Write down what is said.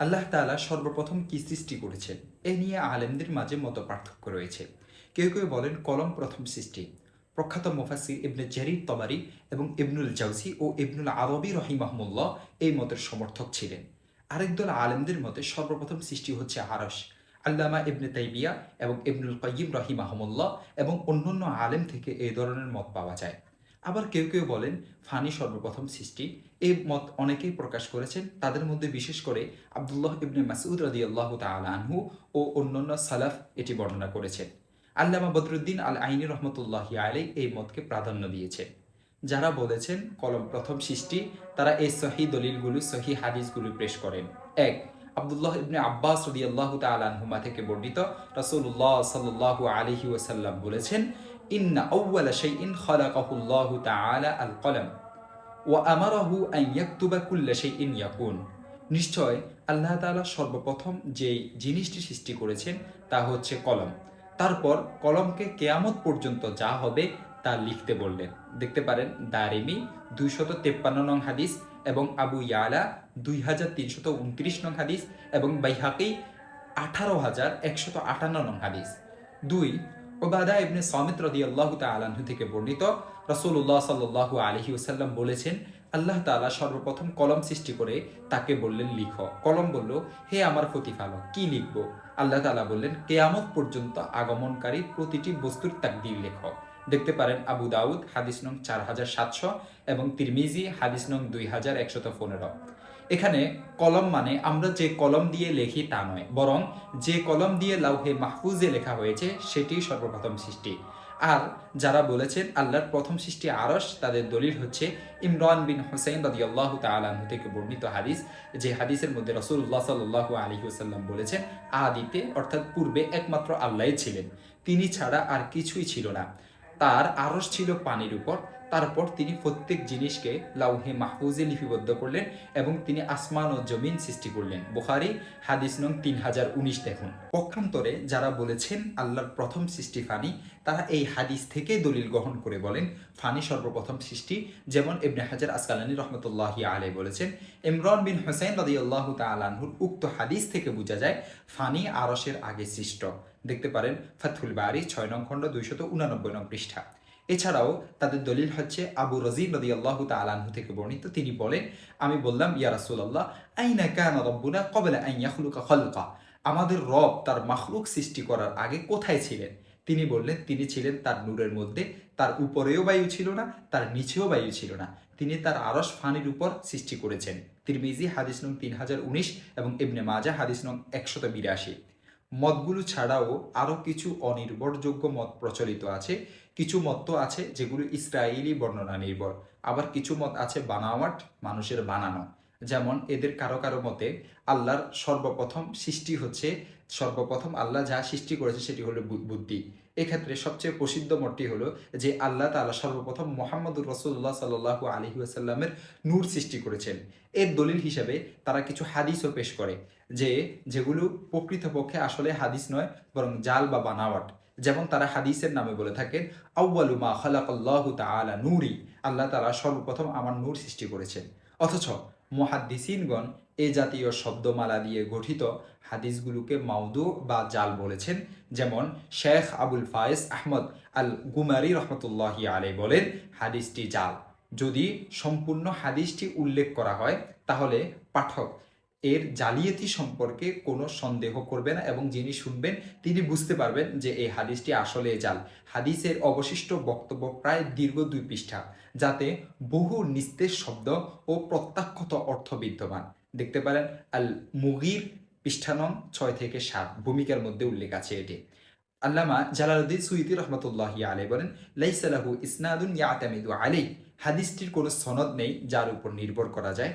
আল্লাহ তাআলা সর্বপ্রথম কি সৃষ্টি করেছেন? এ নিয়ে আলেমদের মাঝে মত পার্থক্য রয়েছে। কেউ কেউ বলেন কলম প্রথম সৃষ্টি। প্রখ্যাত মুফাসির ইবনে জেরির তবারি এবং ইবনুল জাউসি ও ইবনুল আরবি রহিমাহমুল্লাহ এই মতের সমর্থক ছিলেন। আরেক দল আলেমদের মতে সর্বপ্রথম সৃষ্টি হচ্ছে আরস আল্লামা ইবনে তাইবিয়া এবং ইবনুল কাইয়িম রহিমাহমুল্লাহ এবং অন্যান্য আলেম থেকে এই ধরনের মত পাওয়া যায়। আবার কেউ কেউ বলেন, ফানি সর্বপ্রথম সৃষ্টি। এই মত অনেকেই প্রকাশ করেছেন। তাদের মধ্যে বিশেষ করে আবদুল্লাহ ইবনে মাসউদ রাদি আল্লাহ আনহু ও অন্যান্য সালাফ এটি বর্ণনা করেছেন। আল্লামা বদরুদ্দিন আল আইনি রহমতুল্লাহ আলাই এই মতকে প্রাধান্য দিয়েছেন। যারা বলেছেন, কলম প্রথম সৃষ্টি তারা এই সহি দলিলগুলো, সহি হাদিসগুলো পেশ করেন। এক, আবদুল্লাহ ইবনে আব্বাস রদি আল্লাহ তালহুমা থেকে বর্ণিত রাসূলুল্লাহ সাল্লাল্লাহু আলাইহি ওয়াসাল্লাম বলেছেন ইন্না আউওয়ালা শাইইন খালাকাহুল্লাহু তাআলা আল কলম ওয়া আমারাহু আন ইয়াকতুবা কুল্লা শাইইন ইয়াকুন নিশ্চয় আল্লাহ তাআলা সর্বপ্রথম যে জিনিসটি সৃষ্টি করেছেন তা হচ্ছে কলম। তারপর কলমকে কেয়ামত পর্যন্ত যা হবে তা লিখতে বললেন। দেখতে পারেন, দারিমি দুইশত তেপ্পান্ন নং হাদিস এবং আবু ইয়ালা দুই হাজার তিনশত উনত্রিশ নং হাদিস এবং বাইহাকি আঠারো হাজার একশত আটান্ন নং হাদিস। দুই ওবাদা ইবনে সমিত রদি আল্লাহ তালাহু থেকে বর্ণিত রসুল্লাহ সাল্লাহ আলহি ওসাল্লাম বলেছেন, আল্লাহ তাআলা সর্বপ্রথম কলম সৃষ্টি করে তাকে বললেন, লিখ। কলম বলল, হে আমার প্রতিফালক কি লিখব? আল্লাহ তাআলা বললেন, কেয়ামত পর্যন্ত আগমনকারী প্রতিটি বস্তুর তাকদির লেখ। দেখতে পারেন আবু দাউদ, হাদিস নং চার হাজার সাতশো এবং তিরমিজি, হাদিস নং দুই হাজার একশত পনেরো। এখানে কলম মানে আমরা যে কলম দিয়ে লেখি তা নয়, বরং যে কলম দিয়ে লাউহে মাহফুজে লেখা হয়েছে সেটি সর্বপ্রথম সৃষ্টি। আর যারা বলেছেন আল্লাহর প্রথম সৃষ্টি আরস তাদের দলিল হচ্ছে ইমরান বিন হোসেন আল্লাহ তালু থেকে বর্ণিত হাদিস, যে হাদিসের মধ্যে রসুল্লাহ সাল্লাহ আলী হুসাল্লাম বলেছেন, আদিতে অর্থাৎ পূর্বে একমাত্র আল্লাহ ছিলেন। তিনি ছাড়া আর কিছুই ছিল না। তার আরস ছিল পানির উপর তারপর তিনি প্রত্যেক জিনিসকে লাউহে মাহফুজে লিপিবদ্ধ করলেন এবং তিনি আসমান ও জমিন সৃষ্টি করলেন। বুখারি, হাদিস নং তিন হাজার উনিশ দেখুন। পক্ষান্তরে যারা বলেছেন আল্লাহর প্রথম সৃষ্টি ফানি, তারা এই হাদিস থেকে দলিল গ্রহণ করে বলেন, ফানি সর্বপ্রথম সৃষ্টি, যেমন ইবনে হাজার আসকালানি রহমতুল্লাহ আলে বলেছেন, ইমরান বিন হোসেন রদি আল্লাহ তালাহুর উক্ত হাদিস থেকে বোঝা যায়, ফানি আরসের আগে সৃষ্ট। দেখতে পারেন ফাথুল বাড়ি ছয় নং খণ্ড দুইশত উনানব্বই নং পৃষ্ঠা। এছাড়াও তাদের দলিল হচ্ছে আবু রাজিব নদী আল্লাহ তালাহু থেকে বর্ণিত। তিনি বলেন, আমি বললাম, ইয়া রাসুল্লাহ আইনা কান রব্বুনা কবেলা আইয়া খুলুকা খলকা? আমাদের রব তার মাখলুক সৃষ্টি করার আগে কোথায় ছিলেন? তিনি বললেন, তিনি ছিলেন তার নূরের মধ্যে। তার উপরেও বায়ু ছিল না, তার নিচেও বায়ু ছিল না। তিনি তার আরস ফানির উপর সৃষ্টি করেছেন। তিরমিজি হাদিস নং তিন হাজার উনিশ এবং ইবনে মাজা হাদিস নং একশত বিরাশি। মতগুলো ছাড়াও আরও কিছু অনির্ভরযোগ্য মত প্রচলিত আছে। কিছু মত তো আছে যেগুলো ইসরায়েলি বর্ণনা নির্ভর। আবার কিছু মত আছে বানাওয়াট, মানুষের বানানো। যেমন এদের কারও কারও মতে আল্লাহর সর্বপ্রথম সৃষ্টি হচ্ছে, সর্বপ্রথম আল্লাহ যা সৃষ্টি করেছে সেটি হলো বুদ্ধি। এক্ষেত্রে সবচেয়ে প্রসিদ্ধ মতটি হলো যে আল্লাহ তালা সর্বপ্রথম মোহাম্মদুর রসুল্লাহ সাল্লাহু আলহি আসাল্লামের নূর সৃষ্টি করেছেন। এর দলিল হিসেবে তারা কিছু হাদিসও পেশ করে যে যেগুলো প্রকৃতপক্ষে আসলে হাদিস নয়, বরং জাল বা বানাওয়াট। যেমন তারা হাদিসের নামে বলে থাকেন আউ্বালু মা খালাকাল্লাহু তাআলা নূরি। আল্লাহ তাআলা সর্বপ্রথম আমার নূর সৃষ্টি করেছেন। অথচ মহাদ্দিসিনগণ এ জাতীয় শব্দমালা দিয়ে গঠিত হাদিসগুলোকে মাউদু বা জাল বলেছেন। যেমন শেখ আবুল ফায়েজ আহমদ আল গুমারি রহমতুল্লাহি আলে বলেন, হাদিসটি জাল। যদি সম্পূর্ণ হাদিসটি উল্লেখ করা হয়, তাহলে পাঠক এর জালিয়াতি সম্পর্কে কোনো সন্দেহ করবে না এবং যিনি শুনবেন, তিনি বুঝতে পারবেন যে এই হাদিসটি আসলে জাল। হাদিসের অবশিষ্ট বক্তব্য প্রায় দীর্ঘ দুই পৃষ্ঠা, যাতে বহু নিস্তেজ শব্দ ও প্রত্যাখ্যত অর্থ বিদ্যমান। দেখতে পারেন আল মুগির পৃষ্ঠানং ছয় থেকে সাত ভূমিকার মধ্যে উল্লেখ আছে এটি। আল্লামা জালালুদ্দিন সুইতি রহমতুল্লাহ আলাই বলেন লাইসালাহু ইসনাদুন ইয়াতামিদু আলাই হাদিসটির কোনো সনদ নেই যার উপর নির্ভর করা যায়।